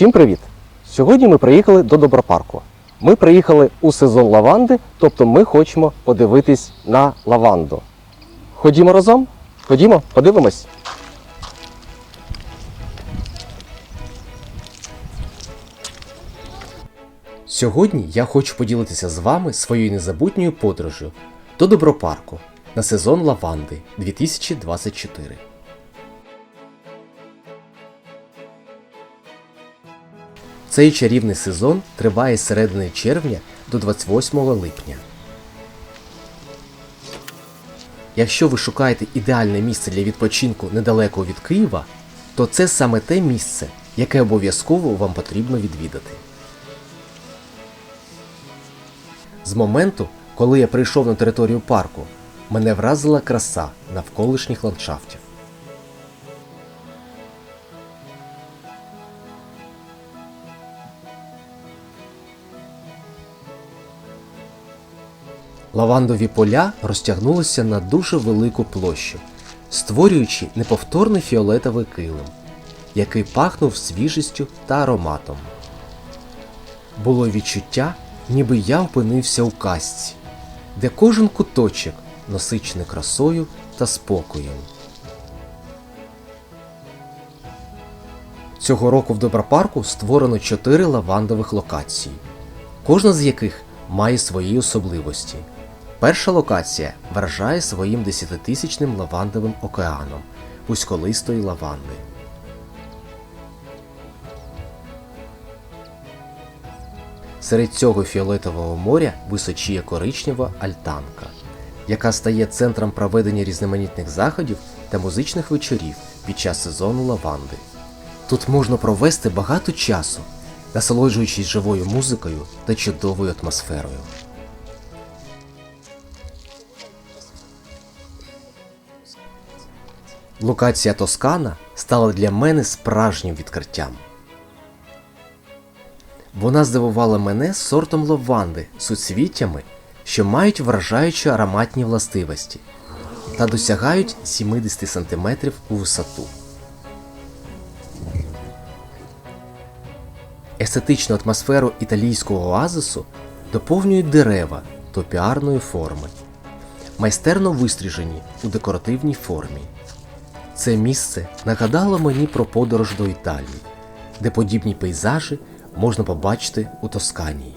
Всім привіт! Сьогодні ми приїхали до Добропарку. Ми приїхали у сезон лаванди, тобто ми хочемо подивитись на лаванду. Ходімо разом? Ходімо, подивимось. Сьогодні я хочу поділитися з вами своєю незабутньою подорожю до Добропарку на сезон лаванди 2024. Цей чарівний сезон триває з середини червня до 28 липня. Якщо ви шукаєте ідеальне місце для відпочинку недалеко від Києва, то це саме те місце, яке обов'язково вам потрібно відвідати. З моменту, коли я прийшов на територію парку, мене вразила краса навколишніх ландшафтів. Лавандові поля розтягнулися на дуже велику площу, створюючи неповторний фіолетовий килим, який пахнув свіжістю та ароматом. Було відчуття, ніби я опинився у казці, де кожен куточок насичений красою та спокоєм. Цього року в Добропарку створено чотири лавандових локації, кожна з яких має свої особливості. Перша локація вражає своїм десятитисячним лавандовим океаном вузьколистої лаванди. Серед цього фіолетового моря височіє коричнева альтанка, яка стає центром проведення різноманітних заходів та музичних вечорів під час сезону лаванди. Тут можна провести багато часу, насолоджуючись живою музикою та чудовою атмосферою. Локація Тоскана стала для мене справжнім відкриттям. Вона здивувала мене сортом лаванди суцвіттями, що мають вражаючі ароматні властивості та досягають 70 см у висоту. Естетичну атмосферу італійського оазису доповнюють дерева топіарної форми, майстерно вистріжені у декоративній формі. Це місце нагадало мені про подорож до Італії, де подібні пейзажі можна побачити у Тосканії.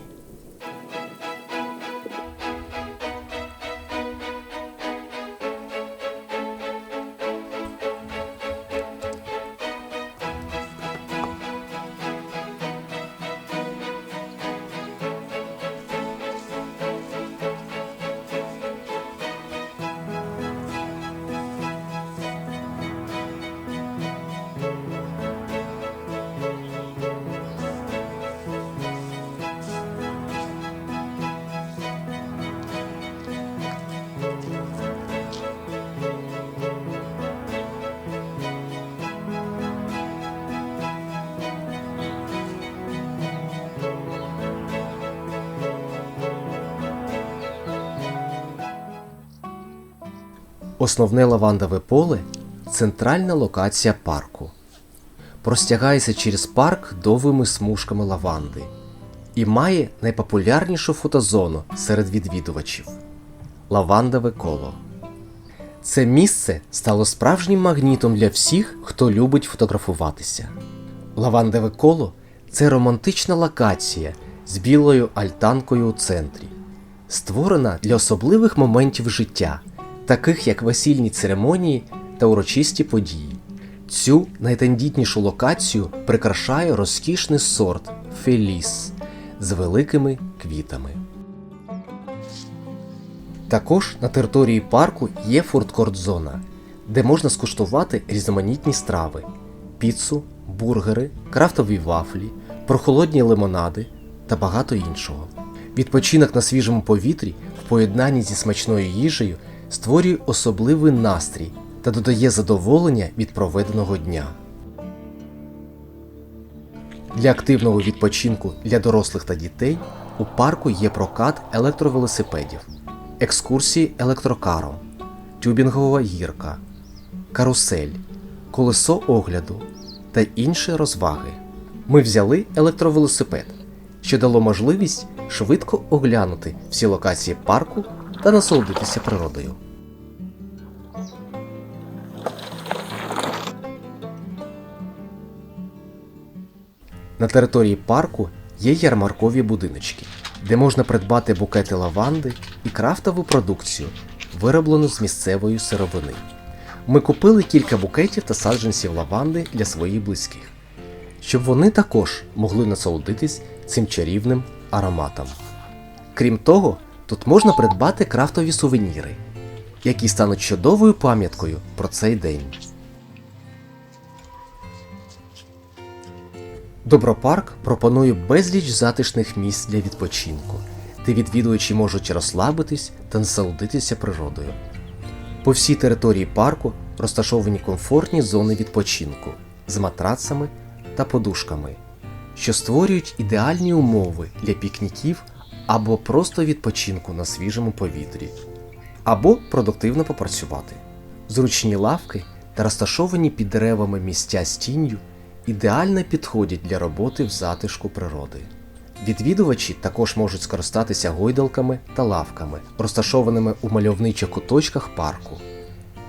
Основне лавандове поле центральна локація парку. Простягається через парк довгими смужками лаванди і має найпопулярнішу фотозону серед відвідувачів лавандове коло. Це місце стало справжнім магнітом для всіх, хто любить фотографуватися. Лавандове коло це романтична локація з білою альтанкою у центрі, створена для особливих моментів життя, таких як весільні церемонії та урочисті події. Цю найтендітнішу локацію прикрашає розкішний сорт Феліс з великими квітами. Також на території парку є фудкорт-зона, де можна скуштувати різноманітні страви, піцу, бургери, крафтові вафлі, прохолодні лимонади та багато іншого. Відпочинок на свіжому повітрі в поєднанні зі смачною їжею створює особливий настрій та додає задоволення від проведеного дня. Для активного відпочинку для дорослих та дітей у парку є прокат електровелосипедів, екскурсії електрокаром, тюбінгова гірка, карусель, колесо огляду та інші розваги. Ми взяли електровелосипед, що дало можливість швидко оглянути всі локації парку та насолодитися природою. На території парку є ярмаркові будиночки, де можна придбати букети лаванди і крафтову продукцію, вироблену з місцевої сировини. Ми купили кілька букетів та саджанців лаванди для своїх близьких, щоб вони також могли насолодитись цим чарівним ароматом. Крім того, тут можна придбати крафтові сувеніри, які стануть чудовою пам'яткою про цей день. Добропарк пропонує безліч затишних місць для відпочинку, де відвідувачі можуть розслабитись та насолодитися природою. По всій території парку розташовані комфортні зони відпочинку з матрацами та подушками, що створюють ідеальні умови для пікніків або просто відпочинку на свіжому повітрі, або продуктивно попрацювати. Зручні лавки та розташовані під деревами місця з тінню ідеально підходять для роботи в затишку природи. Відвідувачі також можуть скористатися гойдалками та лавками, розташованими у мальовничих куточках парку,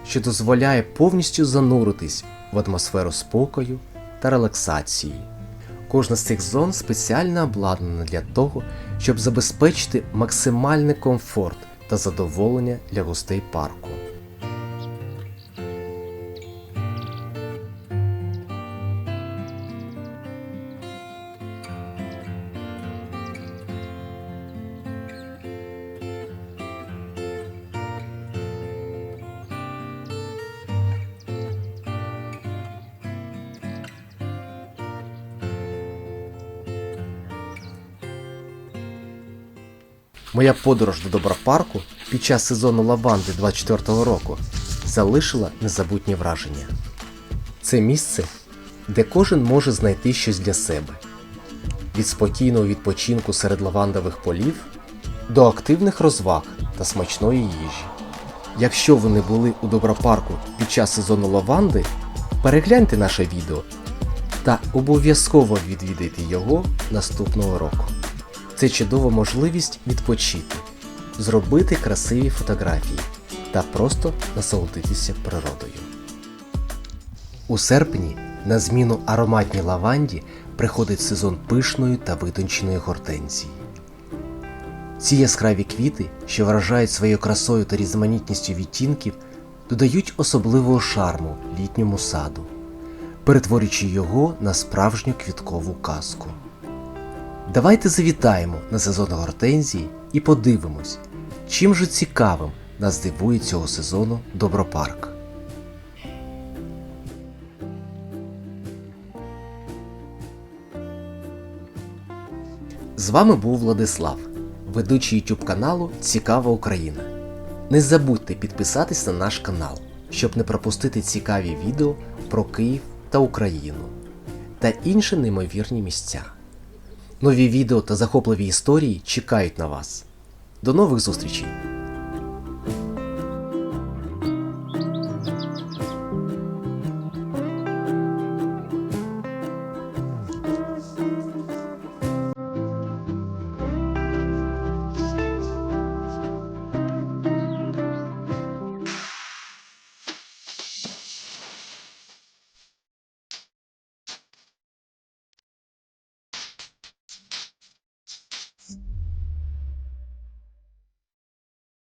що дозволяє повністю зануритись в атмосферу спокою та релаксації. Кожна з цих зон спеціально обладнана для того, щоб забезпечити максимальний комфорт та задоволення для гостей парку. Моя подорож до Добропарку під час сезону лаванди 24-го року залишила незабутні враження. Це місце, де кожен може знайти щось для себе. Від спокійного відпочинку серед лавандових полів до активних розваг та смачної їжі. Якщо ви не були у Добропарку під час сезону лаванди, перегляньте наше відео та обов'язково відвідайте його наступного року. Це чудова можливість відпочити, зробити красиві фотографії та просто насолодитися природою. У серпні на зміну ароматній лаванді приходить сезон пишної та витонченої гортензії. Ці яскраві квіти, що вражають своєю красою та різноманітністю відтінків, додають особливого шарму літньому саду, перетворюючи його на справжню квіткову казку. Давайте завітаємо на сезон гортензії і подивимось, чим же цікавим нас дивує цього сезону Добропарк. З вами був Владислав, ведучий YouTube каналу Цікава Україна. Не забудьте підписатись на наш канал, щоб не пропустити цікаві відео про Київ та Україну та інші неймовірні місця. Нові відео та захопливі історії чекають на вас. До нових зустрічей!